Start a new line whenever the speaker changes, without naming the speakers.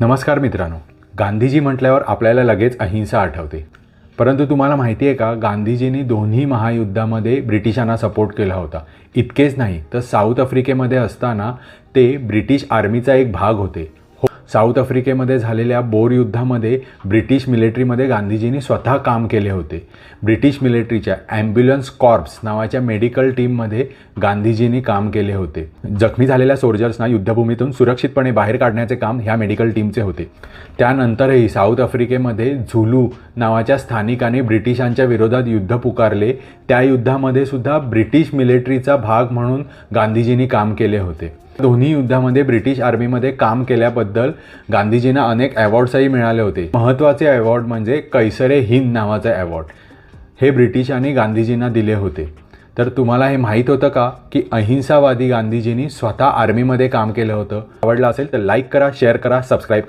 नमस्कार मित्रांनो. गांधीजी म्हटल्यावर आपल्याला लगेच अहिंसा आठवते. परंतु तुम्हाला माहिती आहे का गांधीजींनी दोन्ही महायुद्धामध्ये ब्रिटिशांना सपोर्ट केला होता. इतकेच नाही तर साऊथ आफ्रिकेमध्ये असताना ते ब्रिटिश आर्मीचा एक भाग होते. साऊथ आफ्रिकेमध्ये झालेल्या बोर युद्धामध्ये ब्रिटिश मिलिटरीमध्ये गांधीजींनी स्वतः काम केले होते. ब्रिटिश मिलिटरीच्या ॲम्ब्युलन्स कॉर्प्स नावाच्या मेडिकल टीममध्ये गांधीजींनी काम केले होते. जखमी झालेल्या सोल्जर्सना युद्धभूमीतून सुरक्षितपणे बाहेर काढण्याचे काम ह्या मेडिकल टीमचे होते. त्यानंतरही साऊथ आफ्रिकेमध्ये झुलू नावाच्या स्थानिकाने ब्रिटिशांच्या विरोधात युद्ध पुकारले. त्या युद्धामध्ये सुद्धा ब्रिटिश मिलिटरीचा भाग म्हणून गांधीजींनी काम केले होते. दोन्ही युद्धामध्ये ब्रिटिश आर्मीमध्ये काम केल्याबद्दल गांधीजींना अनेक अवॉर्ड्सही मिळाले होते. महत्त्वाचे अवॉर्ड म्हणजे कैसरे हिंद नावाचे अवॉर्ड. हे ब्रिटिशांनी गांधीजींना दिले होते. तर तुम्हाला हे माहीत होतं का की अहिंसावादी गांधीजींनी स्वतः आर्मीमध्ये काम केलं होतं? आवडलं असेल तर लाईक करा शेअर करा सबस्क्राईब